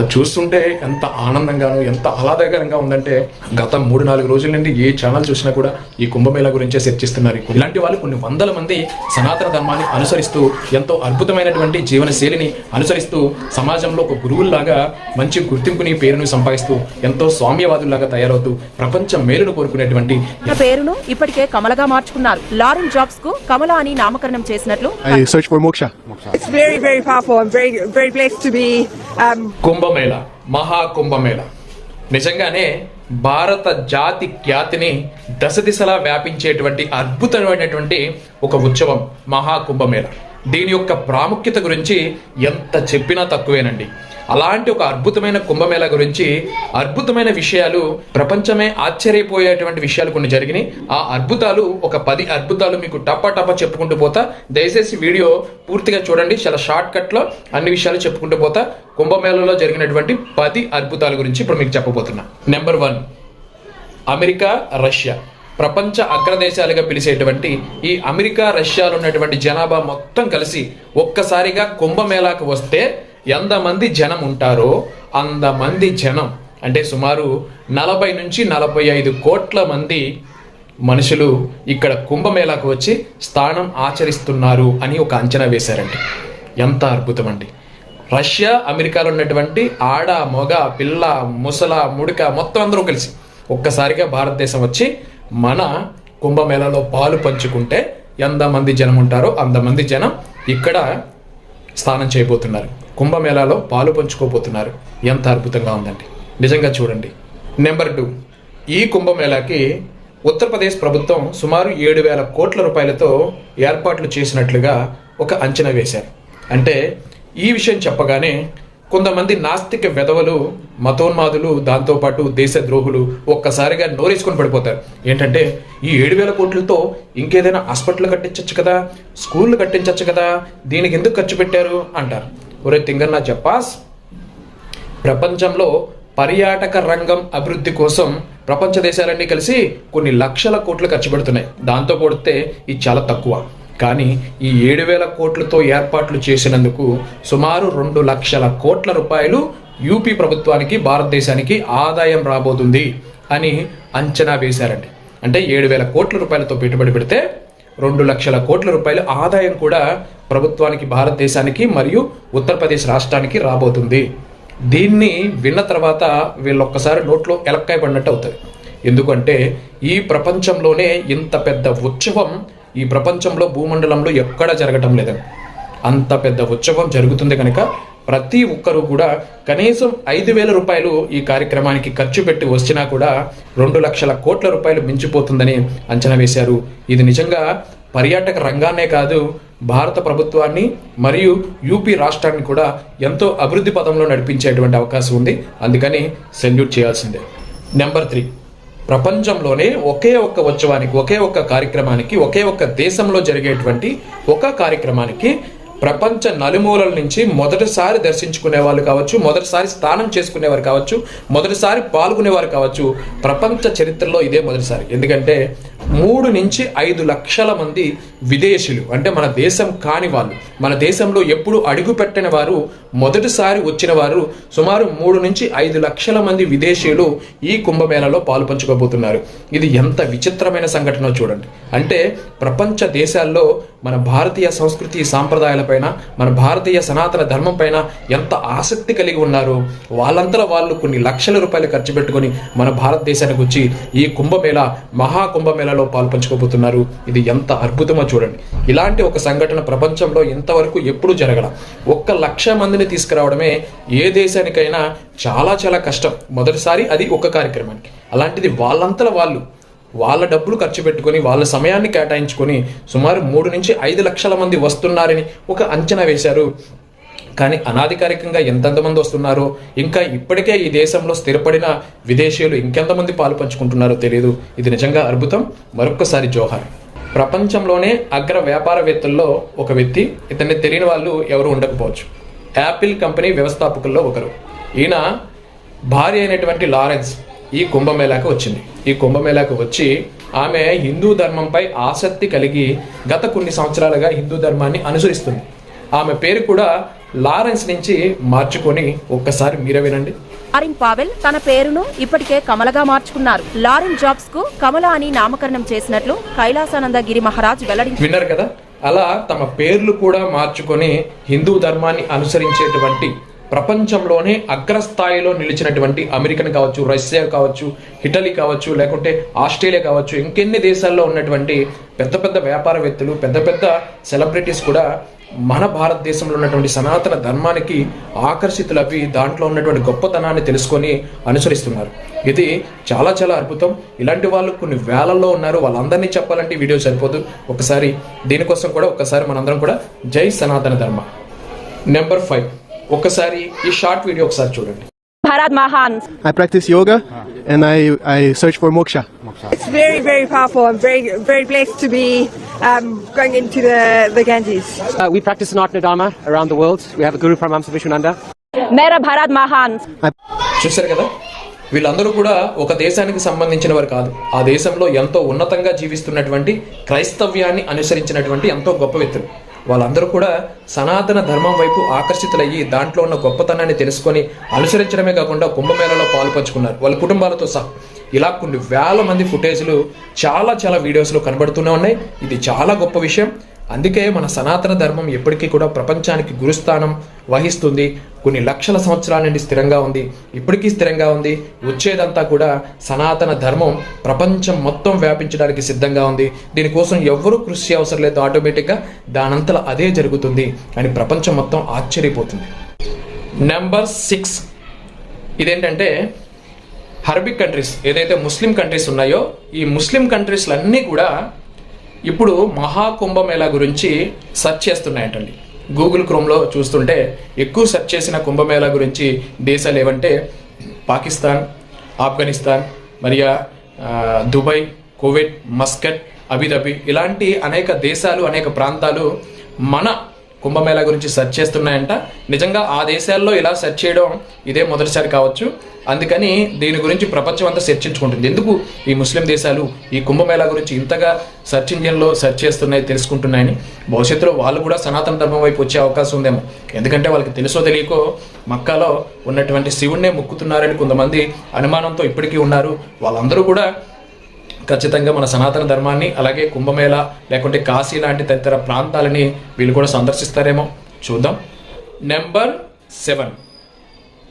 చూస్తుంటే ఎంత ఆనందంగాను ఎంత ఆహ్లాదకరంగా ఉందంటే గత మూడు నాలుగు రోజుల నుండి ఏ ఛానల్ చూసినా కూడా ఈ కుంభమేళా గురించే చర్చిస్తున్నారు. ఇలాంటి వాళ్ళు కొన్ని వందల మంది సనాతన ధర్మాన్ని అనుసరిస్తూ ఎంతో అద్భుతమైనటువంటి జీవన శైలిని అనుసరిస్తూ సమాజంలో ఒక గురువుల్లాగా మంచి గుర్తింపుని పేరును సంపాదిస్తూ ఎంతో స్వామ్యవాదుల్లాగా తయారవుతూ ప్రపంచ మేలును కోరుకునేటువంటి పేరును ఇప్పటికే కమలగా మార్చుకున్నారు. లారెన్ జాబ్స్కు కమల అని నామకరణం చేసినట్లు Um, కుంభమేళ మహా కుంభమేళ. నిజంగానే భారత జాతి ఖ్యాతిని దశ దిశలా వ్యాపించేటువంటి అద్భుతమైనటువంటి ఒక ఉత్సవం మహా కుంభమేళ. దీని యొక్క ప్రాముఖ్యత గురించి ఎంత చెప్పినా తక్కువేనండి. అలాంటి ఒక అద్భుతమైన కుంభమేళ గురించి అద్భుతమైన విషయాలు ప్రపంచమే ఆశ్చర్యపోయేటువంటి విషయాలు కొన్ని జరిగినాయి. ఆ అద్భుతాలు ఒక పది అద్భుతాలు మీకు టప్ప టప్ప చెప్పుకుంటూ పోతా. దయచేసి వీడియో పూర్తిగా చూడండి. చాలా షార్ట్ కట్లో అన్ని విషయాలు చెప్పుకుంటూ పోతా. కుంభమేళలో జరిగినటువంటి పది అద్భుతాల గురించి ఇప్పుడు మీకు చెప్పబోతున్నా. Number one America Russia. ప్రపంచ అగ్రదేశాలుగా పిలిచేటువంటి ఈ అమెరికా రష్యాలో ఉన్నటువంటి జనాభా మొత్తం కలిసి ఒక్కసారిగా కుంభమేళాకు వస్తే ఎంతమంది జనం ఉంటారో అంతమంది జనం. అంటే సుమారు నలభై నుంచి నలభై ఐదు కోట్ల మంది మనుషులు ఇక్కడ కుంభమేళాకు వచ్చి స్థానం ఆచరిస్తున్నారు అని ఒక అంచనా వేశారండి. ఎంత అద్భుతం అండి. రష్యా అమెరికాలో ఉన్నటువంటి ఆడ మొగ పిల్ల ముసల ముడుక మొత్తం అందరూ కలిసి ఒక్కసారిగా భారతదేశం వచ్చి మన కుంభమేళాలో పాలు పంచుకుంటే ఎంతమంది జనం ఉంటారో అంతమంది జనం ఇక్కడ స్నానం చేయబోతున్నారు. కుంభమేళాలో పాలు పంచుకోబోతున్నారు. ఎంత అద్భుతంగా ఉందండి. నిజంగా చూడండి. Number two. ఈ కుంభమేళాకి ఉత్తరప్రదేశ్ ప్రభుత్వం సుమారు ఏడు వేల కోట్ల రూపాయలతో ఏర్పాట్లు చేసినట్లుగా ఒక అంచనా వేశారు. అంటే ఈ విషయం చెప్పగానే కొంతమంది నాస్తిక వెధవలు మతోన్మాదులు దాంతోపాటు దేశద్రోహులు ఒక్కసారిగా నోరేసుకొని పడిపోతారు. ఏంటంటే ఈ ఏడు వేల కోట్లతో ఇంకేదైనా హాస్పిటల్ కట్టించవచ్చు కదా? స్కూళ్ళు కట్టించవచ్చు కదా? దీనికి ఎందుకు ఖర్చు పెట్టారు? అంటారు. ఒరే తింగన్న చెప్పాస్ ప్రపంచంలో పర్యాటక రంగం అభివృద్ధి కోసం ప్రపంచ దేశాలన్నీ కలిసి కొన్ని లక్షల కోట్లు ఖర్చు పెడుతున్నాయి. దాంతో పోడితే ఇది చాలా తక్కువ. కానీ ఈ ఏడు వేల కోట్లతో ఏర్పాట్లు చేసినందుకు సుమారు రెండు లక్షల కోట్ల రూపాయలు యూపీ ప్రభుత్వానికి భారతదేశానికి ఆదాయం రాబోతుంది అని అంచనా వేశారండి. అంటే ఏడు వేల కోట్ల రూపాయలతో పెట్టుబడి పెడితే రెండు లక్షల కోట్ల రూపాయల ఆదాయం కూడా ప్రభుత్వానికి భారతదేశానికి మరియు ఉత్తరప్రదేశ్ రాష్ట్రానికి రాబోతుంది. దీన్ని విన్న తర్వాత వీళ్ళొక్కసారి నోట్లో ఎలక్కాయ పడినట్టు అవుతుంది. ఎందుకంటే ఈ ప్రపంచంలోనే ఇంత పెద్ద ఉత్సవం ఈ ప్రపంచంలో భూమండలంలో ఎక్కడా జరగటం లేదండి అంత పెద్ద ఉత్సవం జరుగుతుంది కనుక ప్రతి ఒక్కరూ కూడా కనీసం ఐదు వేల రూపాయలు ఈ కార్యక్రమానికి ఖర్చు పెట్టి వచ్చినా కూడా రెండు లక్షల కోట్ల రూపాయలు మించిపోతుందని అంచనా వేశారు. ఇది నిజంగా పర్యాటక రంగాన్నే కాదు భారత ప్రభుత్వాన్ని మరియు యూపీ రాష్ట్రాన్ని కూడా ఎంతో అభివృద్ధి పదంలో నడిపించేటువంటి అవకాశం ఉంది. అందుకని సెల్యూట్ చేయాల్సిందే. Number three. ప్రపంచంలోనే ఒకే ఒక్క ఉత్సవానికి ఒకే ఒక్క కార్యక్రమానికి ఒకే ఒక్క దేశంలో జరిగేటువంటి ఒక కార్యక్రమానికి ప్రపంచ నలుమూలల నుంచి మొదటిసారి దర్శించుకునే వాళ్ళు కావచ్చు మొదటిసారి స్నానం చేసుకునేవారు కావచ్చు మొదటిసారి పాల్గొనేవారు కావచ్చు ప్రపంచ చరిత్రలో ఇదే మొదటిసారి. ఎందుకంటే మూడు నుంచి ఐదు లక్షల మంది విదేశీయులు. అంటే మన దేశం కాని వాళ్ళు. మన దేశంలో ఎప్పుడు అడుగు పెట్టని వారు మొదటిసారి వచ్చిన వారు సుమారు మూడు నుంచి ఐదు లక్షల మంది విదేశీయులు ఈ కుంభమేళలో పాలు పంచుకోబోతున్నారు. ఇది ఎంత విచిత్రమైన సంఘటన చూడండి. అంటే ప్రపంచ దేశాల్లో మన భారతీయ సంస్కృతి సాంప్రదాయాలపైన మన భారతీయ సనాతన ధర్మం పైన ఎంత ఆసక్తి కలిగి ఉన్నారు. వాళ్ళంతా వాళ్ళు కొన్ని లక్షల రూపాయలు ఖర్చు పెట్టుకొని మన భారతదేశానికి వచ్చి ఈ కుంభమేళ మహా కుంభమేళలో పాల్పంచుకోబోతున్నారు ఇది ఎంత అద్భుతమో చూడండి. ఇలాంటి ఒక సంఘటన ప్రపంచంలో ఇంతవరకు ఎప్పుడూ జరగల. ఒక్క లక్ష మందిని తీసుకురావడమే ఏ దేశానికైనా చాలా చాలా కష్టం. మొదటిసారి అది ఒక కార్యక్రమానికి. అలాంటిది వాళ్ళంతల వాళ్ళు. వాళ్ళ డబ్బులు ఖర్చు పెట్టుకొని వాళ్ళ సమయాన్ని కేటాయించుకొని సుమారు మూడు నుంచి ఐదు లక్షల మంది వస్తున్నారని ఒక అంచనా వేశారు. కానీ అనాధికారికంగా ఎంతెంతమంది వస్తున్నారో ఇంకా ఇప్పటికే ఈ దేశంలో స్థిరపడిన విదేశీయులు ఇంకెంతమంది పాలు పంచుకుంటున్నారో తెలియదు ఇది నిజంగా అద్భుతం. మరొక్కసారి జోహార్. ప్రపంచంలోనే అగ్ర వ్యాపారవేత్తల్లో ఒక వ్యక్తి ఇతన్ని తెలియని వాళ్ళు ఎవరు ఉండకపోవచ్చు. యాపిల్ కంపెనీ వ్యవస్థాపకుల్లో ఒకరు. ఈయన భార్య అయినటువంటి లారెన్స్ ఈ కుంభమేళాకు వచ్చింది. ఈ కుంభమేళాకు వచ్చి ఆమె హిందూ ధర్మంపై ఆసక్తి కలిగి గత కొన్ని సంవత్సరాలుగా హిందూ ధర్మాన్ని అనుసరిస్తుంది. ఆమె పేరు కూడా లారెన్స్ నుంచి మార్చుకొని ఒక్కసారి మీరే వినండి. లారిన్ పావెల్ తన పేరును ఇప్పటికే కమలగా మార్చుకున్నారు. లారిన్ జాబ్స్కు కమల అని నామకరణం చేసినట్లు కైలాసానంద గిరి మహారాజ్ వెల్లడించారు విన్నారు కదా? అలా తమ పేర్లు కూడా మార్చుకొని హిందూ ధర్మాన్ని అనుసరించేటువంటి ప్రపంచంలోనే అగ్రస్థాయిలో నిలిచినటువంటి అమెరికన్ కావచ్చు రష్యా కావచ్చు ఇటలీ కావచ్చు లేకుంటే ఆస్ట్రేలియా కావచ్చు ఇంకెన్ని దేశాల్లో ఉన్నటువంటి పెద్ద పెద్ద వ్యాపారవేత్తలు పెద్ద పెద్ద సెలబ్రిటీస్ కూడా మన భారతదేశంలో ఉన్నటువంటి సనాతన ధర్మానికి ఆకర్షితులవి దాంట్లో ఉన్నటువంటి గొప్పతనాన్ని తెలుసుకొని అనుసరిస్తున్నారు. ఇది చాలా చాలా అద్భుతం. ఇలాంటి వాళ్ళు కొన్ని వేలల్లో ఉన్నారు. వాళ్ళందరినీ చెప్పాలంటే వీడియో సరిపోదు. ఒకసారి దీనికోసం కూడా ఒకసారి మనందరం కూడా జై సనాతన ధర్మ. నెంబర్ ఫైవ్ ఒకసారి ఈ షార్ట్ వీడియో ఒకసారి చూడండి. భారత్ మహాన్ I practice yoga and I, I search for moksha. It's very, very powerful. I'm very, very blessed to be um, going into the, the Ganges. Uh, we practice Sanatana Dharma around the world. We have a guru Paramhamsa Vishwananda. మేరా భారత్ మహాన్ చూశారు కదా వీళ్ళందరూ కూడా ఒక దేశానికి సంబంధించిన వారు కాదు ఆ దేశంలో ఎంతో ఉన్నతంగా జీవిస్తున్నటువంటి క్రైస్తవ్యాన్ని అనుసరించినటువంటి ఎంతో గొప్ప వ్యక్తులు వాళ్ళందరూ కూడా సనాతన ధర్మం వైపు ఆకర్షితులయ్యి దాంట్లో ఉన్న గొప్పతనాన్ని తెలుసుకొని అనుసరించడమే కాకుండా కుంభమేళలో పాలు పంచుకున్నారు వాళ్ళ కుటుంబాలతో సహా ఇలా కొన్ని వేల మంది ఫుటేజ్లు చాలా చాలా వీడియోస్లో కనబడుతూనే ఉన్నాయి. ఇది చాలా గొప్ప విషయం. అందుకే మన సనాతన ధర్మం ఎప్పటికీ కూడా ప్రపంచానికి గురుస్థానం వహిస్తుంది. కొన్ని లక్షల సంవత్సరాల నుండి స్థిరంగా ఉంది. ఇప్పటికీ స్థిరంగా ఉంది. వచ్చేదంతా కూడా సనాతన ధర్మం ప్రపంచం మొత్తం వ్యాపించడానికి సిద్ధంగా ఉంది. దీనికోసం ఎవ్వరూ కృషి అవసరం లేదు. ఆటోమేటిక్గా దానంతలా అదే జరుగుతుంది. అని ప్రపంచం మొత్తం ఆశ్చర్యపోతుంది. Number six. ఇదేంటంటే హర్బిక్ కంట్రీస్ ఏదైతే ముస్లిం కంట్రీస్ ఉన్నాయో ఈ ముస్లిం కంట్రీస్లన్నీ కూడా ఇప్పుడు మహాకుంభమేళా గురించి సెర్చ్ చేస్తున్నాయంటండి. గూగుల్ క్రోమ్లో చూస్తుంటే ఎక్కువ సెర్చ్ చేసిన కుంభమేళా గురించి దేశాలు ఏవంటే పాకిస్తాన్ ఆఫ్ఘనిస్తాన్ మరియు దుబాయ్ కువైట్ మస్కట్ అబిదబి ఇలాంటి అనేక దేశాలు అనేక ప్రాంతాలు మన కుంభమేళా గురించి సెర్చ్ చేస్తున్నాయంట. నిజంగా ఆ దేశాల్లో ఇలా సెర్చ్ చేయడం ఇదే మొదటిసారి కావచ్చు. అందుకని దీని గురించి ప్రపంచం అంతా చర్చించుకుంటుంది. ఎందుకు ఈ ముస్లిం దేశాలు ఈ కుంభమేళా గురించి ఇంతగా సెర్చ్ ఇంజిన్లో సెర్చ్ చేస్తున్నాయి తెలుసుకుంటున్నాయని? భవిష్యత్తులో వాళ్ళు కూడా సనాతన ధర్మం వైపు వచ్చే అవకాశం ఉందేమో. ఎందుకంటే వాళ్ళకి తెలుసో తెలియకో మక్కాలో ఉన్నటువంటి శివుణ్ణే మొక్కుతున్నారని కొంతమంది అనుమానంతో ఇప్పటికీ ఉన్నారు. వాళ్ళందరూ కూడా ఖచ్చితంగా మన సనాతన ధర్మాన్ని అలాగే కుంభమేళ లేకుంటే కాశీ లాంటి తదితర ప్రాంతాలని వీళ్ళు కూడా సందర్శిస్తారేమో చూద్దాం. నెంబర్ సెవెన్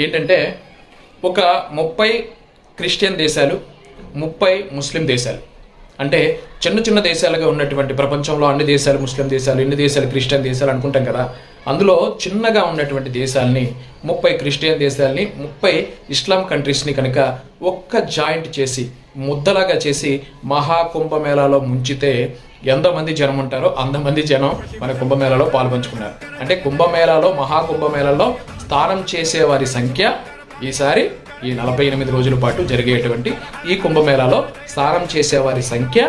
ఏంటంటే ఒక ముప్పై క్రిస్టియన్ దేశాలు ముప్పై ముస్లిం దేశాలు. అంటే చిన్న చిన్న దేశాలుగా ఉన్నటువంటి ప్రపంచంలో అన్ని దేశాలు ముస్లిం దేశాలు ఎన్ని దేశాలు క్రిస్టియన్ దేశాలు అనుకుంటాం కదా. అందులో చిన్నగా ఉన్నటువంటి దేశాలని ముప్పై క్రిస్టియన్ దేశాలని ముప్పై ఇస్లాం కంట్రీస్ని కనుక ఒక్క జాయింట్ చేసి ముద్దలాగా చేసి మహాకుంభమేళాలో ముంచితే ఎంతమంది జనం ఉంటారో అంతమంది జనం మన కుంభమేళాలో పాల్పంచుకున్నారు. అంటే కుంభమేళాలో మహాకుంభమేళాలో స్నానం చేసే వారి సంఖ్య ఈసారి ఈ నలభై ఎనిమిది రోజుల పాటు జరిగేటువంటి ఈ కుంభమేళాలో స్నానం చేసేవారి సంఖ్య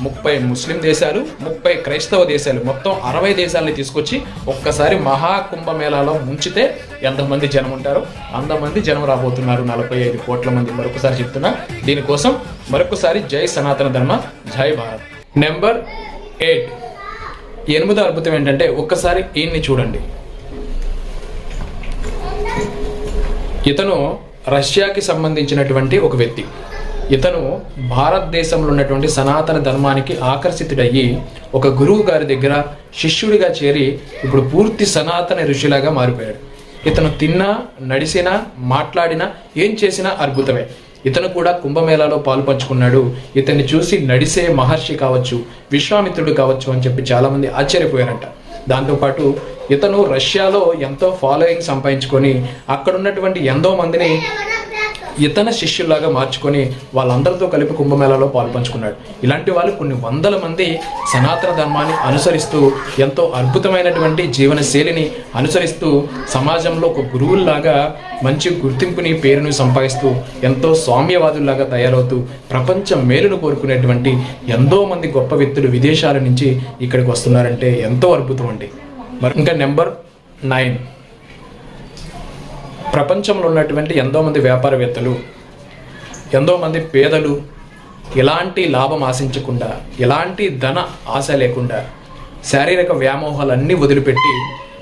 ముప్పై ముస్లిం దేశాలు ముప్పై క్రైస్తవ దేశాలు మొత్తం అరవై దేశాలని తీసుకొచ్చి ఒక్కసారి మహాకుంభమేళాలో ముంచితే ఎంతమంది జనం ఉంటారో? అంతమంది జనం రాబోతున్నారు నలభై ఐదు కోట్ల మంది. మరొకసారి చెప్తున్నా దీనికోసం మరొకసారి జై సనాతన ధర్మ జై భారత్. నెంబర్ ఎయిట్ ఎనిమిదో అద్భుతం ఏంటంటే ఒక్కసారి ఈయన్ని చూడండి. ఇతను రష్యాకి సంబంధించినటువంటి ఒక వ్యక్తి. ఇతను భారతదేశంలో ఉన్నటువంటి సనాతన ధర్మానికి ఆకర్షితుడయ్యి ఒక గురువు గారి దగ్గర శిష్యుడిగా చేరి ఇప్పుడు పూర్తి సనాతన ఋషిలాగా మారిపోయాడు. ఇతను తిన్నా నడిచినా మాట్లాడినా ఏం చేసినా అద్భుతమే. ఇతను కూడా కుంభమేళాలో పాలు పంచుకున్నాడు. ఇతన్ని చూసి నడిసే మహర్షి కావచ్చు విశ్వామిత్రుడు కావచ్చు అని చెప్పి చాలామంది ఆశ్చర్యపోయారంట. దాంతోపాటు ఇతను రష్యాలో ఎంతో ఫాలోయింగ్ సంపాదించుకొని అక్కడ ఉన్నటువంటి ఎంతో మందిని ఇతన శిష్యుల్లాగా మార్చుకొని వాళ్ళందరితో కలిపి కుంభమేళాలో పాల్పంచుకున్నాడు. ఇలాంటి వాళ్ళు కొన్ని వందల మంది సనాతన ధర్మాన్ని అనుసరిస్తూ ఎంతో అద్భుతమైనటువంటి జీవనశైలిని అనుసరిస్తూ సమాజంలో ఒక గురువుల్లాగా మంచి గుర్తింపుని పేరును సంపాదిస్తూ ఎంతో సౌమ్యవాదుల్లాగా తయారవుతూ ప్రపంచం మేలును కోరుకునేటువంటి ఎంతో మంది గొప్ప వ్యక్తులు విదేశాల నుంచి ఇక్కడికి వస్తున్నారంటే ఎంతో అద్భుతం అండి. మరి ఇంకా నెంబర్ నైన్. ప్రపంచంలో ఉన్నటువంటి ఎంతోమంది వ్యాపారవేత్తలు ఎంతోమంది పేదలు ఎలాంటి లాభం ఆశించకుండా ఎలాంటి ధన ఆశ లేకుండా శారీరక వ్యామోహాలన్నీ వదిలిపెట్టి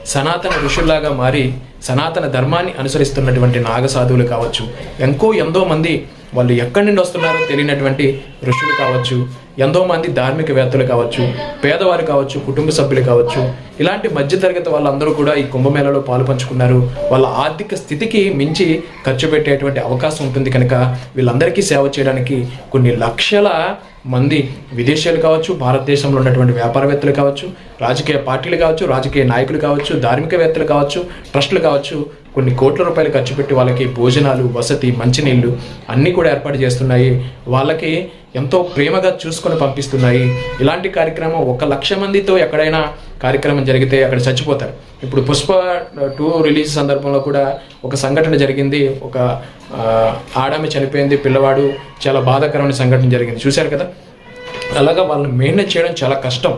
సనాతన ఋషుల్లాగా మారి సనాతన ధర్మాన్ని అనుసరిస్తున్నటువంటి నాగసాధువులు కావచ్చు ఎంకో ఎంతో మంది వాళ్ళు ఎక్కడి నుండి వస్తున్నారో తెలియనటువంటి ఋషులు కావచ్చు ఎంతో మంది ధార్మికవేత్తలు కావచ్చు పేదవారు కావచ్చు కుటుంబ సభ్యులు కావచ్చు ఇలాంటి మధ్యతరగతి వాళ్ళందరూ కూడా ఈ కుంభమేళలో పాలు పంచుకున్నారు. వాళ్ళ ఆర్థిక స్థితికి మించి ఖర్చు పెట్టేటువంటి అవకాశం ఉంటుంది కనుక వీళ్ళందరికీ సేవ చేయడానికి కొన్ని లక్షల మంది విదేశీయులు కావచ్చు భారతదేశంలో ఉన్నటువంటి వ్యాపారవేత్తలు కావచ్చు రాజకీయ పార్టీలు కావచ్చు రాజకీయ నాయకులు కావచ్చు ధార్మికవేత్తలు కావచ్చు ట్రస్టులు కావచ్చు కొన్ని కోట్ల రూపాయలు ఖర్చు పెట్టి వాళ్ళకి భోజనాలు వసతి మంచినీళ్ళు అన్నీ కూడా ఏర్పాటు చేస్తున్నాయి. వాళ్ళకి ఎంతో ప్రేమగా చూసుకొని పంపిస్తున్నాయి. ఇలాంటి కార్యక్రమం ఒక లక్ష మందితో ఎక్కడైనా కార్యక్రమం జరిగితే అక్కడ చచ్చిపోతారు. ఇప్పుడు పుష్ప టూ రిలీజ్ సందర్భంలో కూడా ఒక సంఘటన జరిగింది. ఒక ఆడమి చనిపోయింది పిల్లవాడు చాలా బాధాకరమైన సంఘటన జరిగింది. చూశారు కదా? అలాగా వాళ్ళని మెయింటైన్ చేయడం చాలా కష్టం.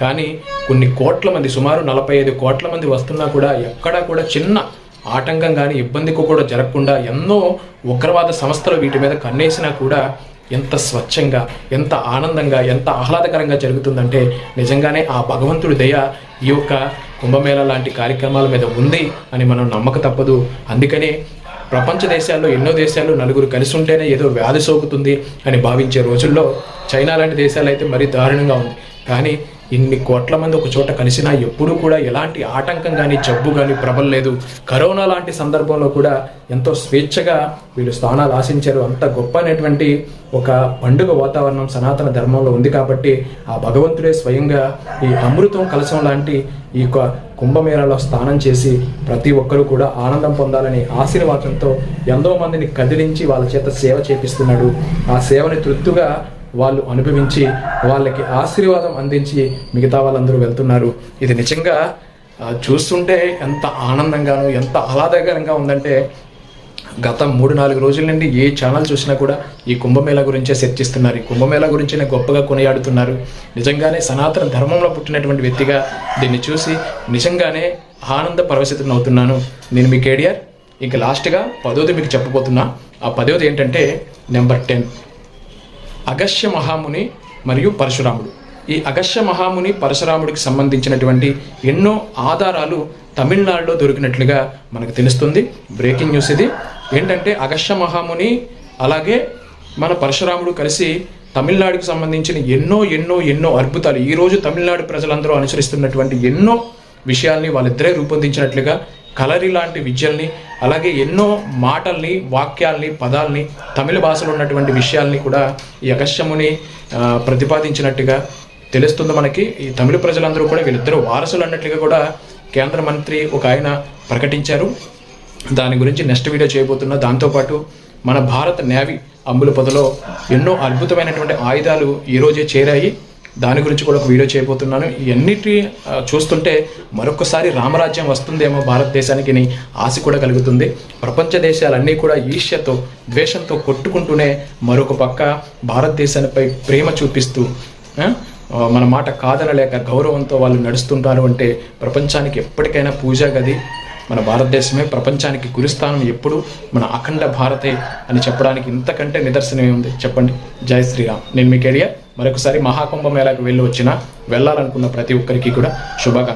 కానీ కొన్ని కోట్ల మంది సుమారు నలభై ఐదు కోట్ల మంది వస్తున్నా కూడా ఎక్కడా కూడా చిన్న ఆటంకం కానీ ఇబ్బందికి కూడా జరగకుండా ఎన్నో ఉగ్రవాద సంస్థలు వీటి మీద కన్నేసినా కూడా ఎంత స్వచ్ఛంగా ఎంత ఆనందంగా ఎంత ఆహ్లాదకరంగా జరుగుతుందంటే నిజంగానే ఆ భగవంతుడి దయ ఈ యొక్క కుంభమేళ లాంటి కార్యక్రమాల మీద ఉంది అని మనం నమ్మక తప్పదు. అందుకనే ప్రపంచ దేశాల్లో ఎన్నో దేశాలు నలుగురు కలిసి ఉంటేనే ఏదో వ్యాధి సోకుతుంది అని భావించే రోజుల్లో చైనా లాంటి దేశాలు అయితే మరీ దారుణంగా ఉంది. కానీ ఇన్ని కోట్ల మంది ఒక చోట కలిసినా ఎప్పుడూ కూడా ఎలాంటి ఆటంకం కానీ జబ్బు కానీ ప్రబలలేదు కరోనా లాంటి సందర్భంలో కూడా ఎంతో స్వేచ్ఛగా వీళ్ళు స్థానాలు ఆశించారు. అంత గొప్ప అనేటువంటి ఒక పండుగ వాతావరణం సనాతన ధర్మంలో ఉంది కాబట్టి ఆ భగవంతుడే స్వయంగా ఈ అమృతం కలశం లాంటి ఈ యొక్క కుంభమేళలో స్నానం చేసి ప్రతి ఒక్కరూ కూడా ఆనందం పొందాలని ఆశీర్వాదంతో ఎంతో మందిని కదిలించి వాళ్ళ చేత సేవ చేపిస్తున్నాడు. ఆ సేవని తృప్తిగా వాళ్ళు అనుభవించి వాళ్ళకి ఆశీర్వాదం అందించి మిగతా వాళ్ళందరూ వెళ్తున్నారు. ఇది నిజంగా చూస్తుంటే ఎంత ఆనందంగాను ఎంత ఆహ్లాదకరంగా ఉందంటే గత మూడు నాలుగు రోజుల నుండి ఏ ఛానల్ చూసినా కూడా ఈ కుంభమేళ గురించే చర్చిస్తున్నారు. ఈ కుంభమేళ గురించే గొప్పగా కొనియాడుతున్నారు. నిజంగానే సనాతన ధర్మంలో పుట్టినటువంటి వ్యక్తిగా దీన్ని చూసి నిజంగానే ఆనంద పరవశితులను అవుతున్నాను. నేను మీ కేడియర్ ఇంక లాస్ట్గా పదోది మీకు చెప్పబోతున్నా. ఆ పదోది ఏంటంటే నెంబర్ టెన్. అగస్య మహాముని మరియు పరశురాముడు. ఈ అగస్య మహాముని పరశురాముడికి సంబంధించినటువంటి ఎన్నో ఆధారాలు తమిళనాడులో దొరికినట్లుగా మనకు తెలుస్తుంది. బ్రేకింగ్ న్యూస్ ఇది. ఏంటంటే అగస్య మహాముని అలాగే మన పరశురాముడు కలిసి తమిళనాడుకు సంబంధించిన ఎన్నో ఎన్నో ఎన్నో అద్భుతాలు ఈ రోజు తమిళనాడు ప్రజలందరూ అనుసరిస్తున్నటువంటి ఎన్నో విషయాల్ని వాళ్ళిద్దరే రూపొందించినట్లుగా కలరి లాంటి విద్యల్ని అలాగే ఎన్నో మాటల్ని వాక్యాల్ని పదాల్ని తమిళ భాషలో ఉన్నటువంటి విషయాల్ని కూడా ఈ అగస్యముని ప్రతిపాదించినట్టుగా తెలుస్తుంది మనకి. ఈ తమిళ ప్రజలందరూ కూడా వీళ్ళిద్దరూ వారసులు అన్నట్లుగా కూడా కేంద్ర మంత్రి ఒక ఆయన ప్రకటించారు. దాని గురించి నెక్స్ట్ వీడియో చేయబోతున్నా దాంతోపాటు మన భారత నేవీ అంబుల పొదలో ఎన్నో అద్భుతమైనటువంటి ఆయుధాలు ఈరోజే చేరాయి. దాని గురించి కూడా ఒక వీడియో చేయబోతున్నాను. ఇవన్నిటి చూస్తుంటే మరొకసారి రామరాజ్యం వస్తుందేమో భారతదేశానికి ఆశ కూడా కలుగుతుంది. ప్రపంచ దేశాలన్నీ కూడా ఈర్ష్యతో ద్వేషంతో కొట్టుకుంటూనే మరొక పక్క భారతదేశానిపై ప్రేమ చూపిస్తూ మన మాట కాదనలేక గౌరవంతో వాళ్ళు నడుస్తుంటారు అంటే ప్రపంచానికి ఎప్పటికైనా పూజా గది. మన భారతదేశమే ప్రపంచానికి గురిస్థానం ఎప్పుడు మన అఖండ భారతే అని చెప్పడానికి ఇంతకంటే నిదర్శనమే ఉంది. చెప్పండి. జై శ్రీరామ్. నేను మీకు ఏడియా మరొకసారి మహాకుంభమేళాకు వెళ్ళి వచ్చిన వెళ్ళాలనుకున్న ప్రతి ఒక్కరికి కూడా శుభాకాంక్ష